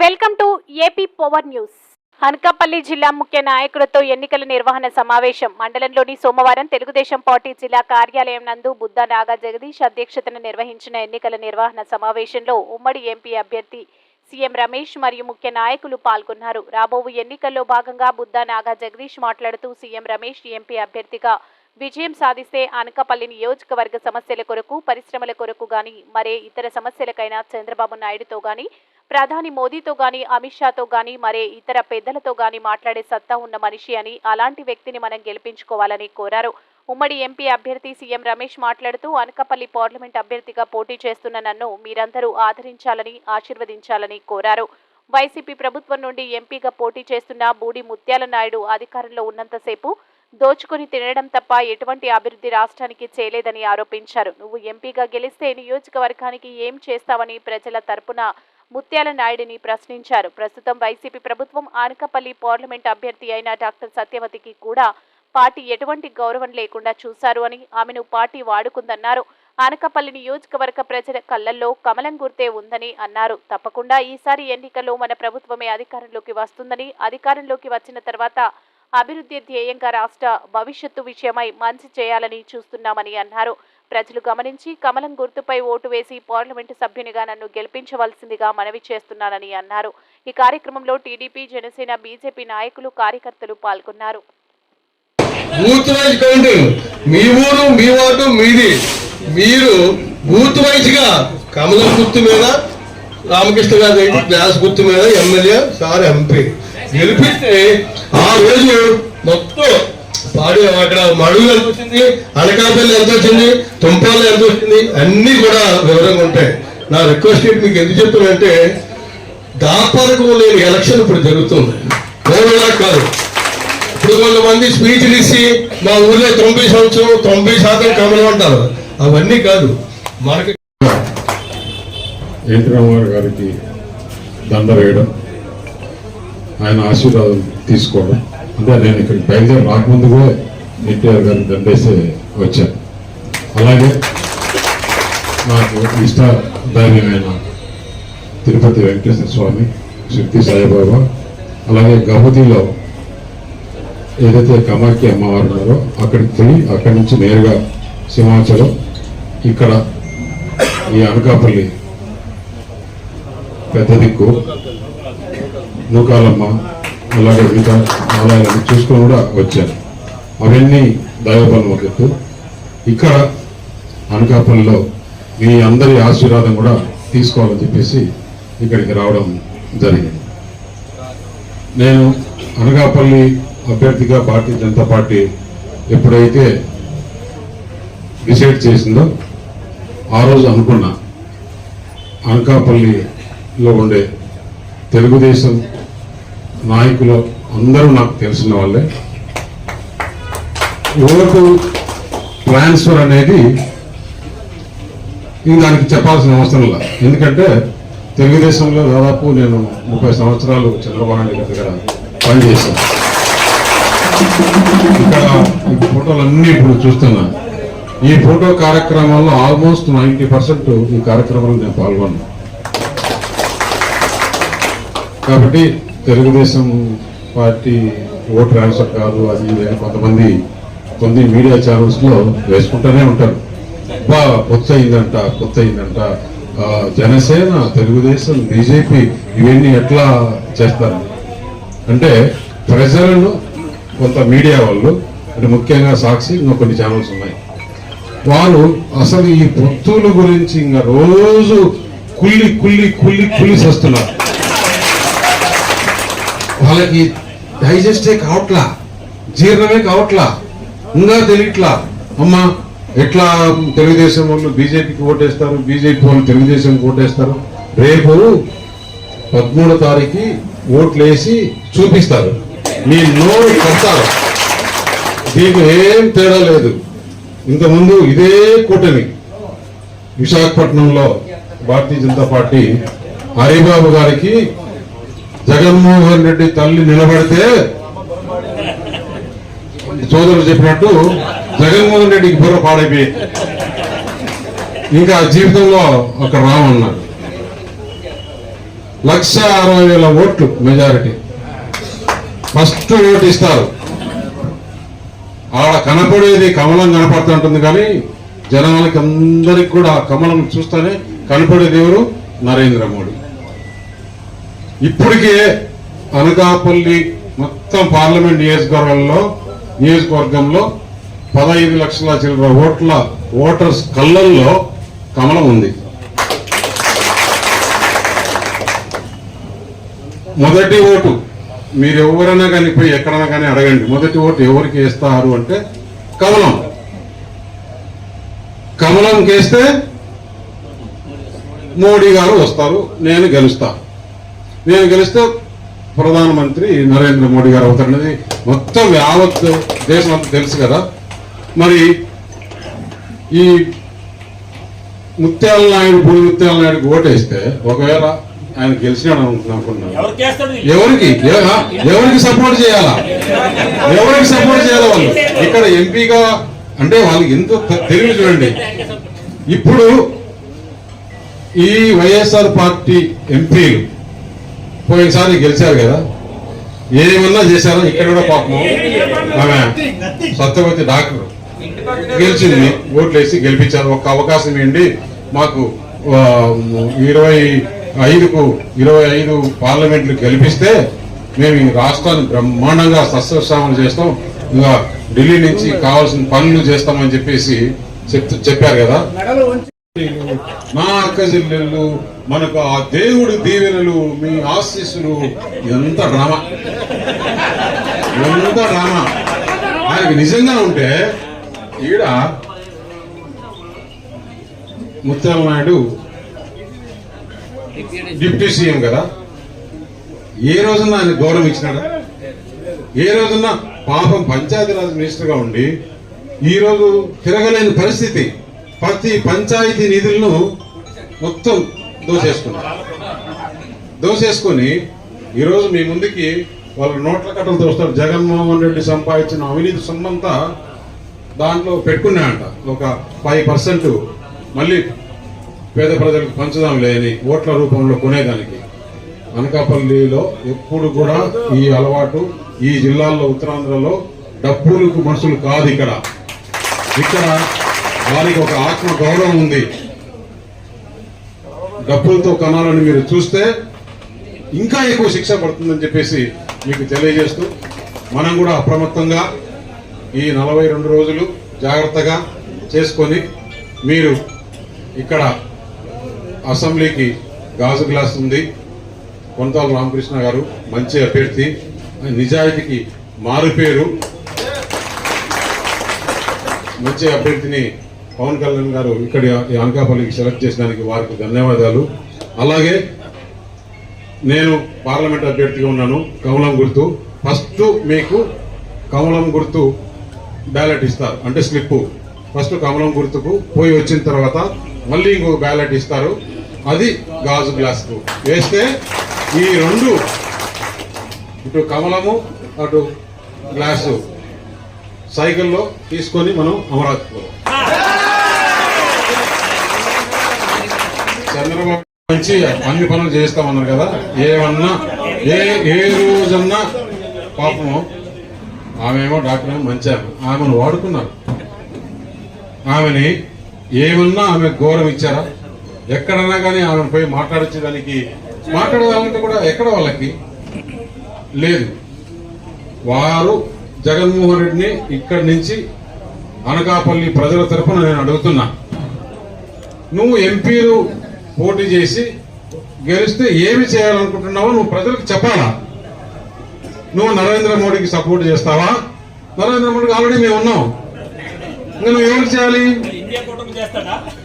Welcome to AP power news. Anakapalli జిల్లా ముఖ్య నాయకులతో ఎన్నికల నిర్వహణ సమావేశం. మండలంలోని సోమవారం తెలుగుదేశం పార్టీ జిల్లా కార్యాలయం నందు బుద్ధ నాగా జగదీష్ అధ్యక్షతన నిర్వహించిన ఎన్నికల నిర్వహణ సమావేశంలో ఉమ్మడి ఎంపీ అభ్యర్థి సీఎం రమేష్ మరియు ముఖ్య నాయకులు పాల్గొన్నారు. రాబోవు ఎన్నికల్లో భాగంగా బుద్ధ నాగా జగదీష్ మాట్లాడుతూ సీఎం రమేష్ ఎంపీ అభ్యర్థిగా విజయం సాధిస్తే అనకాపల్లి నియోజకవర్గ సమస్యల కొరకు పరిశ్రమల కొరకు గాని మరే ఇతర సమస్యలకైనా చంద్రబాబు నాయుడుతో గాని ప్రధాని మోదీతో గాని అమిత్ షాతో గాని మరే ఇతర పెద్దలతో గాని మాట్లాడే సత్తా ఉన్న మనిషి అని అలాంటి వ్యక్తిని మనం గెలిపించుకోవాలని కోరారు. ఉమ్మడి ఎంపీ అభ్యర్థి సీఎం రమేష్ మాట్లాడుతూ అనకపల్లి పార్లమెంట్ అభ్యర్థిగా పోటీ చేస్తున్న నన్ను మీరందరూ ఆదరించాలని ఆశీర్వదించాలని కోరారు. వైసీపీ ప్రభుత్వం నుండి ఎంపీగా పోటీ చేస్తున్న బూడి ముత్యాల నాయుడు అధికారంలో ఉన్నంతసేపు దోచుకుని తినడం తప్ప ఎటువంటి అభివృద్ధి రాష్ట్రానికి చేయలేదని ఆరోపించారు. నువ్వు ఎంపీగా గెలిస్తే నియోజకవర్గానికి ఏం చేస్తావని ప్రజల తరపున ముత్యాల నాయుడిని ప్రశ్నించారు. ప్రస్తుతం వైసీపీ ప్రభుత్వం ఆనకపల్లి పార్లమెంట్ అభ్యర్థి అయిన డాక్టర్ సత్యవతికి కూడా పార్టీ ఎటువంటి గౌరవం లేకుండా చూశారు అని ఆమెను పార్టీ వాడుకుందన్నారు. ఆనకపల్లి నియోజకవర్గ ప్రజల కళ్ళల్లో కమలం గుర్తే ఉందని అన్నారు. తప్పకుండా ఈసారి ఎన్నికల్లో మన ప్రభుత్వమే అధికారంలోకి వస్తుందని అధికారంలోకి వచ్చిన తర్వాత అభివృద్ధి ధ్యేయంగా రాష్ట్ర భవిష్యత్తు విషయమై మంచి చేయాలని చూస్తున్నామని అన్నారు. ప్రజలు గమనించి కమలం గుర్తుపై ఓటు వేసి పార్లమెంటు సభ్యునిగా నన్ను గెలిపించవలసిందిగా మనవి చేస్తున్నానని అన్నారు. ఈ కార్యక్రమంలో టీడీపీ జనసేన బీజేపీ నాయకులు కార్యకర్తలు పాల్గొన్నారు. బూత్ వైజ్ కౌంటింగ్ మీ ఊరు మీ వార్డు మీది. మీరు బూత్ వైజ్గా కమలం గుర్తు మీద రామకృష్ణ గారి గ్లాస్ గుర్తు మీద ఎమ్మెల్యే సార్ ఎంపీ గెలిపిస్తే ఆ రోజు మొత్తం పాడి అక్కడ మడుగు ఎంత వచ్చింది? అనకాపల్లి ఎంత వచ్చింది? తుంపాలు ఎంత వచ్చింది? అన్ని కూడా వివరంగా ఉంటాయి. నా రిక్వెస్ట్ మీకు ఎందుకు చెప్తున్నానంటే దాపరకు లేని ఎలక్షన్ ఇప్పుడు జరుగుతుంది. ఓవలా కాదు. ఇప్పుడు కొంతమంది స్పీచ్లు ఇచ్చి మా ఊర్లో తొంభై సంవత్సరం తొంభై శాతం కమలం అంటారు. అవన్నీ కాదు. మనకి ఎన్టీ రామారావు గారికి దండ వేయడం? ఆయన ఆశీర్వాదం తీసుకోవడం? అంటే నేను ఇక్కడ బయలుదేరి రాకముందుగా ఎన్టీఆర్ గారు దండేసి వచ్చాను. అలాగే నాకు ఇష్టదైర్యమైన తిరుపతి వెంకటేశ్వర స్వామి శక్తి సాయిబాబా అలాగే గౌహతిలో ఏదైతే కమాఖ్య అమ్మవారు ఉన్నారో అక్కడికి తిరిగి అక్కడి నుంచి నేరుగా సింహాచలం ఇక్కడ ఈ అనకాపల్లి పెద్ద దిక్కు నూకాలమ్మ అలాగే మిగతా ఆలయాలను చూసుకొని కూడా వచ్చాను. అవన్నీ దైవబలం ఒక ఇక్కడ అనకాపల్లిలో మీ అందరి ఆశీర్వాదం కూడా తీసుకోవాలని చెప్పేసి ఇక్కడికి రావడం జరిగింది. నేను అనకాపల్లి అభ్యర్థిగా భారతీయ జనతా పార్టీ ఎప్పుడైతే డిసైడ్ చేసిందో ఆ రోజు అనుకున్నా అనకాపల్లిలో ఉండే తెలుగుదేశం నాయకులు అందరూ నాకు తెలిసిన వాళ్ళే. ఓటు ట్రాన్స్ఫర్ అనేది ఇది దానికి చెప్పాల్సిన అవసరం లేదు. ఎందుకంటే తెలుగుదేశంలో దాదాపు నేను ముప్పై సంవత్సరాలు చంద్రబాబు నాయుడు దగ్గర పనిచేశాను. ఇక్కడ ఈ ఫోటోలు ఇప్పుడు చూస్తున్నాను ఈ ఫోటో కార్యక్రమంలో ఆల్మోస్ట్ నైంటీ పర్సెంట్ ఈ కార్యక్రమంలో నేను పాల్గొన్నాను. కాబట్టి తెలుగుదేశం పార్టీ ఓట్ ట్రాన్స్ఫర్ కాదు అది అని కొంతమంది కొన్ని మీడియా ఛానల్స్లో వేసుకుంటూనే ఉంటారు. బా కొత్త అయిందంట కొత్త అయిందంట ఆ, జనసేన తెలుగుదేశం బీజేపీ ఇవన్నీ ఎట్లా చేస్తారు? అంటే ప్రజలను కొంత మీడియా వాళ్ళు అంటే ముఖ్యంగా సాక్షి ఇంకా కొన్ని ఛానల్స్ ఉన్నాయి. వారు అసలు ఈ పొత్తుల గురించి ఇంకా రోజు కుల్లి కుల్లి కుల్లి కుల్లి వస్తున్నారు వాళ్ళకి డైజెస్టే కావట్లా జీర్ణమే కావట్లా ఇంకా తెలియట్లా? అమ్మా ఎట్లా తెలుగుదేశం వాళ్ళు బీజేపీకి ఓటేస్తారు బీజేపీ వాళ్ళు తెలుగుదేశంకి ఓటేస్తారు? రేపు పదమూడో తారీఖు ఓట్లు వేసి చూపిస్తారు. మీ నోరు కడతారు దీనికి ఏం తేడా లేదు. ఇంతకుముందు ఇదే కూటమి. విశాఖపట్నంలో భారతీయ జనతా పార్టీ హరిబాబు గారికి జగన్మోహన్ రెడ్డి తల్లి నిలబడితే సోదరులు చెప్పినట్టు జగన్మోహన్ రెడ్డికి బుర్ర పాడైపోయి ఇంకా జీవితంలో అక్కడ రామన్నాడు లక్ష అరవై వేల ఓట్లు మెజారిటీ. ఫస్ట్ ఓటు ఇస్తారు. ఆడ కనపడేది కమలం కనపడుతుంటుంది కానీ జనాలకి అందరికి కూడా కమలం చూస్తేనే కనపడేది ఎవరు? నరేంద్ర మోడీ. ఇప్పటికే అనకాపల్లి మొత్తం పార్లమెంట్ నియోజకవర్గంలో నియోజకవర్గంలో పదహైదు లక్షల చిల్లర ఓట్ల ఓటర్స్ కళ్ళల్లో కమలం ఉంది. మొదటి ఓటు మీరు ఎవరైనా కానీ పోయి ఎక్కడైనా కానీ అడగండి. మొదటి ఓటు ఎవరికి వేస్తారు అంటే కమలం. కమలం కేస్తే మోడీ గారు వస్తారు నేను గెలుస్తాను నేను గెలిస్తే ప్రధానమంత్రి నరేంద్ర మోడీ గారు అవుతారనేది మొత్తం యావత్ దేశం అంతా తెలుసు కదా. మరి ఈ ముత్యాల నాయుడు పూడి ముత్యాల నాయుడుకి ఓటేస్తే ఒకవేళ ఆయన గెలిచినాడు అనుకుంటున్నాను. ఎవరికి ఎవరికి? ఎవ- ఎవరికి సపోర్ట్ చేయాలా? ఎవరికి సపోర్ట్ చేయాలి వాళ్ళు? ఇక్కడ ఎంపీగా అంటే వాళ్ళకి ఎంతో తెలివి చూడండి. ఇప్పుడు ఈ వైఎస్ఆర్ పార్టీ ఎంపీలు పోయినసారి గెలిచారు కదా. ఏమన్నా చేశారో ఇక్కడ కూడా పాపం ఆమె సత్యవతి డాక్టర్. గెలిచింది. ఓట్లు వేసి గెలిపించారు. ఒక అవకాశం ఏంటి మాకు ఇరవై ఐదుకు ఇరవై ఐదు పార్లమెంట్లు గెలిపిస్తే మేము ఈ రాష్ట్రాన్ని బ్రహ్మాండంగా సస్యశ్యామలు చేస్తాం. ఇంకా ఢిల్లీ నుంచి కావాల్సిన పనులు చేస్తామని చెప్పేసి చెప్తూ చెప్పారు కదా. నా అక్కజెల్లెళ్ళు మనకు ఆ దేవుడు దీవెనలు మీ ఆశీస్సులు ఎంత డ్రామా ఎంత డ్రామా ఆయనకి నిజంగా ఉంటే ఈడ ముత్యాల నాయుడు డిప్యూటీ సీఎం కదా. ఏ రోజున ఆయన గౌరవం ఇచ్చినాడా? ఏ రోజున పాపం పంచాయతీరాజ్ మినిస్టర్గా ఉండి ఈ రోజు తిరగలేని పరిస్థితి. ప్రతి పంచాయతీ నిధులను మొత్తం దోసేసుకున్నారు దోసేసుకొని ఈరోజు మీ ముందుకి వాళ్ళ నోట్ల కట్టలతో వస్తారు. జగన్మోహన్ రెడ్డి సంపాదించిన అవినీతి సొమ్మంతా దాంట్లో పెట్టుకున్నాయంట. ఒక ఫైవ్ పర్సెంట్ మళ్ళీ పేద ప్రజలకు పంచుదాం లేని ఓట్ల రూపంలో కొనేదానికి. అనకాపల్లిలో ఎప్పుడు కూడా ఈ అలవాటు ఈ జిల్లాల్లో ఉత్తరాంధ్రలో డబ్బులకు మనుషులు కాదు ఇక్కడ. ఇక్కడ వారికి ఒక ఆత్మ గౌరవం ఉంది. డబ్బులతో కనాలని మీరు చూస్తే ఇంకా ఎక్కువ శిక్ష పడుతుందని చెప్పేసి మీకు తెలియజేస్తూ మనం కూడా అప్రమత్తంగా ఈ నలభై రెండు రోజులు జాగ్రత్తగా చేసుకొని మీరు ఇక్కడ అసెంబ్లీకి గాజు గ్లాస్ ఉంది. కొంతాల రామకృష్ణ గారు మంచి అభ్యర్థి. నిజాయితీకి మారుపేరు మంచి అభ్యర్థిని పవన్ కళ్యాణ్ గారు ఇక్కడ ఈ అనకాపల్లికి సెలెక్ట్ చేసినానికి వారికి ధన్యవాదాలు. అలాగే నేను పార్లమెంట్ అభ్యర్థిగా ఉన్నాను కమలం గుర్తు. ఫస్ట్ మీకు కమలం గుర్తు బ్యాలెట్ ఇస్తారు అంటే స్లిప్. ఫస్ట్ కమలం గుర్తుకు పోయి వచ్చిన తర్వాత మళ్ళీ ఇంకో బ్యాలెట్ ఇస్తారు అది గాజు గ్లాస్కు. వేస్తే ఈ రెండు ఇటు కమలము అటు గ్లాసు. సైకిల్లో తీసుకొని మనం అమరావతి పోవాలి చంద్రబాబు నుంచి అన్ని పనులు చేస్తామన్నారు కదా. ఏమన్నా ఏ ఏ రోజన్నా పాపము ఆమెమో డాక్టర్ ఏమో ఆమెను వాడుకున్నారు. ఆమెని ఏమన్నా ఆమె గౌరవం ఇచ్చారా? ఎక్కడన్నా కానీ ఆమెను పోయి మాట్లాడించడానికి మాట్లాడాలంటే కూడా ఎక్కడ వాళ్ళకి? లేదు. వారు జగన్మోహన్ రెడ్డిని ఇక్కడి నుంచి అనకాపల్లి ప్రజల తరఫున నేను అడుగుతున్నా. నువ్వు ఎంపీలు పోటీ చేసి గెలిస్తే ఏమి చేయాలనుకుంటున్నావో నువ్వు ప్రజలకు చెప్పాలా? నువ్వు నరేంద్ర మోడీకి సపోర్ట్ చేస్తావా? నరేంద్ర మోడీకి ఆల్రెడీ మేము ఉన్నాం. ఇంకా నువ్వు ఎవరికి చేయాలి?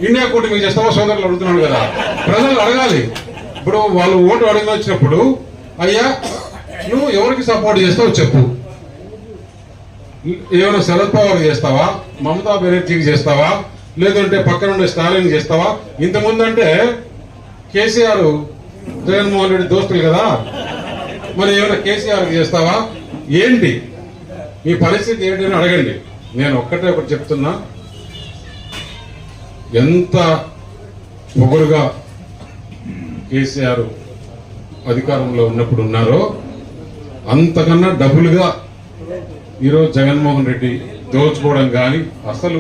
ఇండియా కూటమి చేస్తావా? సోదరులు అడుగుతున్నాడు కదా. ప్రజలు అడగాలి. ఇప్పుడు వాళ్ళు ఓటు అడిగిన వచ్చినప్పుడు అయ్యా నువ్వు ఎవరికి సపోర్ట్ చేస్తావో చెప్పు. ఏమైనా శరద్ పవార్ చేస్తావా? మమతా బెనర్జీకి చేస్తావా? లేదంటే పక్కన ఉండే స్టాలిన్ చేస్తావా ఇంతకుముందు అంటే కేసీఆర్ జగన్మోహన్ రెడ్డి దోస్తులు కదా. మరి ఏమైనా కేసీఆర్ చేస్తావా ఏంటి? మీ పరిస్థితి ఏంటని అడగండి. నేను ఒక్కటే ఒకటి చెప్తున్నా. ఎంత పొగరుగా కేసీఆర్ అధికారంలో ఉన్నప్పుడు ఉన్నారో అంతకన్నా డబుల్గా ఈరోజు జగన్మోహన్ రెడ్డి దోచుకోవడం కానీ అసలు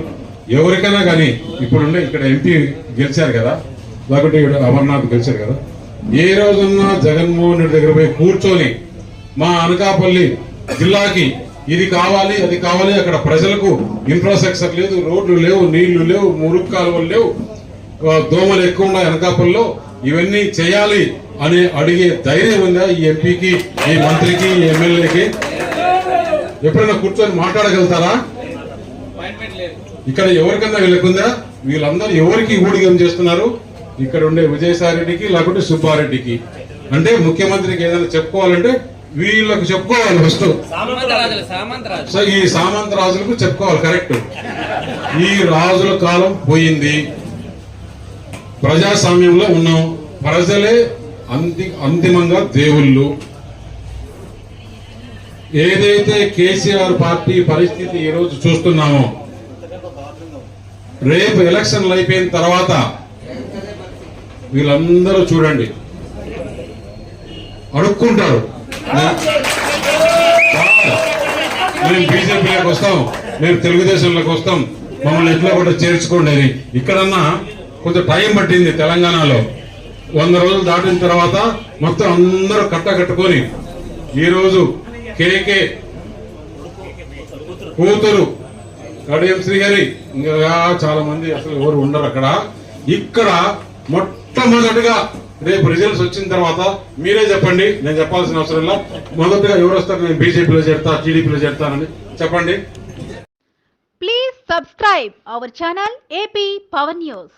ఎవరికైనా కానీ ఇప్పుడుండే ఇక్కడ ఎంపీ గెలిచారు కదా లేకపోతే ఇక్కడ అమర్నాథ్ గెలిచారు కదా. ఏ రోజున్నా జగన్మోహన్ రెడ్డి దగ్గర పోయి కూర్చొని మా అనకాపల్లి జిల్లాకి ఇది కావాలి అది కావాలి అక్కడ ప్రజలకు ఇన్ఫ్రాస్ట్రక్చర్ లేదు రోడ్లు లేవు నీళ్ళు లేవు మురుగు కాలువలు లేవు దోమలు ఎక్కువ ఉన్నాయి అనకాపల్లిలో. ఇవన్నీ చేయాలి అని అడిగే ధైర్యం ఉందా ఈ ఎంపీకి ఈ మంత్రికి ఈ ఎమ్మెల్యేకి? ఎప్పుడైనా కూర్చొని మాట్లాడగలుగుతారా? ఇక్కడ ఎవరికన్నా వీళ్ళకుందా? వీళ్ళందరూ ఎవరికి ఊడిగం చేస్తున్నారు? ఇక్కడ ఉండే విజయసాయి రెడ్డికి లేకుంటే సుబ్బారెడ్డికి. అంటే ముఖ్యమంత్రికి ఏదైనా చెప్పుకోవాలంటే వీళ్ళకు చెప్పుకోవాలి ఫస్ట్. సో ఈ సామంత రాజులకు చెప్పుకోవాలి కరెక్ట్. ఈ రాజుల కాలం పోయింది. ప్రజాస్వామ్యంలో ఉన్నాం. ప్రజలే అంతి అంతిమంగా దేవుళ్ళు. ఏదైతే కేసీఆర్ పార్టీ పరిస్థితి ఈ రోజు చూస్తున్నామో రేపు ఎలక్షన్లు అయిపోయిన తర్వాత వీళ్ళందరూ చూడండి. అడుక్కుంటారు. మేము బీజేపీలోకి వస్తాం మేము తెలుగుదేశంలోకి వస్తాం మమ్మల్ని ఎట్లా కూడా చేర్చుకోండి అని. ఇక్కడన్నా కొంచెం టైం పట్టింది తెలంగాణలో. వంద రోజులు దాటిన తర్వాత మొత్తం అందరూ కట్ట కట్టుకొని ఈరోజు కేకే కూతురు కడియం శ్రీహరి. ఇంకా చాలా మంది అసలు ఎవరు ఉండరు అక్కడ. ఇక్కడ మొట్టమొదటిగా రేపు రిజల్ట్స్ వచ్చిన తర్వాత మీరే చెప్పండి. నేను చెప్పాల్సిన అవసరం ఇలా మొదటగా ఎవరు వస్తారు? నేను బీజేపీలో చేరుతా టీడీపీలో చేరుతానని చెప్పండి. Please subscribe our channel AP Power news